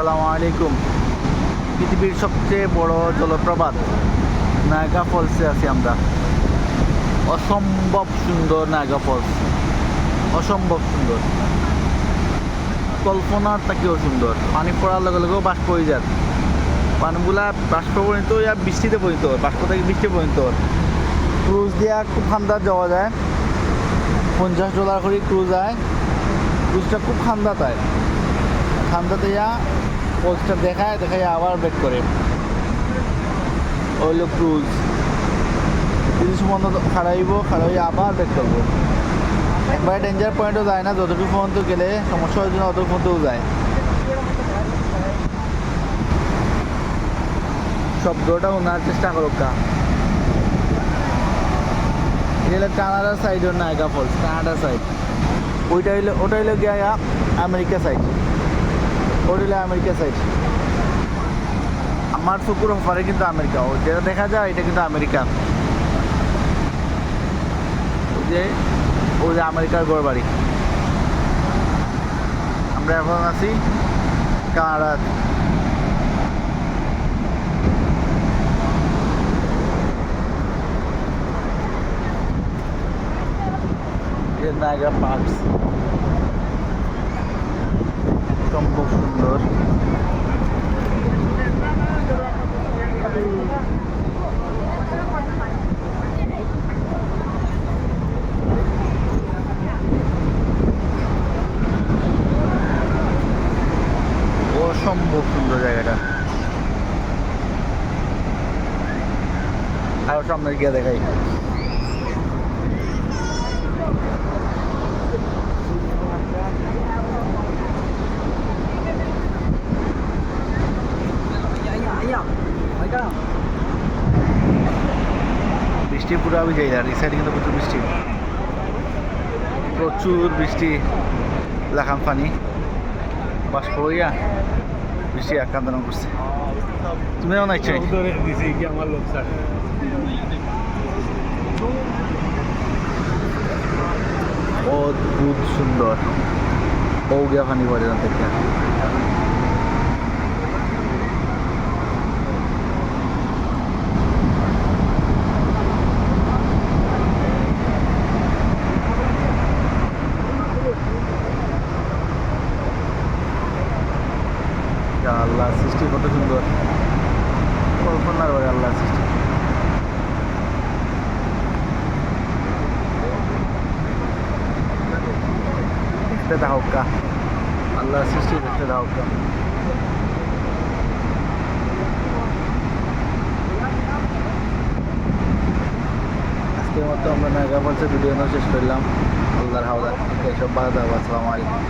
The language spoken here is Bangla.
আসসালামু আলাইকুম। পৃথিবীর সবচেয়ে বড় জলপ্রপাত নায়গা ফলসে আছি আমরা। অসম্ভব সুন্দর নায়গা ফলস। অসম্ভব সুন্দর। কল্পনার থেকেও সুন্দর। পানি পড়ার লগে লগেও বাষ্প হয়ে যায়। পানিগুলা বাষ্প পর্যন্ত ইয়া বৃষ্টিতে পর্যন্ত বাষ্প থেকে বৃষ্টি পর্যন্ত ক্রুজ দিয়া খুব ঠান্ডা যাওয়া যায়। পঞ্চাশ ডলার করে ক্রুজ যায় ক্রুজটা খুব ঠান্ডা তাই। ঠান্ডাতে ইয়া পোস্টার দেখায় দেখায় আবার ব্যাক করে। ওইলো ক্রুজ। কিছু সময় খাড়াইব খাড়াই আবার ব্যাক করব। একবার ডেঞ্জার পয়েন্টও যায় না, যতটুকু পর্যন্ত গেলে সমস্যা হয়েছে না, অতটুকু পর্যন্তও যায়। শব্দটা ওনার চেষ্টা করুক কা এটা কানাডার সাইডের নায়গা ফলস কানাডা সাইড ওইটা হইল ওটা হইল গিয়া আমেরিকা সাইড ওটা হইল আমেরিকা সাইড আমার চকুর হপারে কিন্তু আমেরিকা। ও যেটা দেখা যায়, এটা কিন্তু আমেরিকা ওই যে ওই যে আমেরিকার গড় বাড়ি। আমরা এখন আছি কানাডা নায়গা পার্কস সম্ভব সুন্দর। অসম্ভব সুন্দর জায়গাটা। আরও সামনে গিয়ে দেখাই। বৃষ্টি পুরো আমি যাই আর এই সাইডে কিন্তু প্রচুর বৃষ্টি। প্রচুর বৃষ্টি লাখান পানি বাস হইয়া বৃষ্টি আক্রান্ত করছে। তুমি এমন আইছো আমার লোক অদ্ভুত সুন্দর। ও গিয়া পানি পড়ে থেকে আল্লাহ সৃষ্টি কত সুন্দর। কল্পনার বাড়ি আল্লাহ সৃষ্টি। দেখতে দাহকা আল্লাহ সৃষ্টি দেখতে দাহকা আজকের মতো আমরা নাগা ভিডিও শেষ করলাম। আল্লাহর হাওলা সব থাকব আসসালামু আলাইকুম।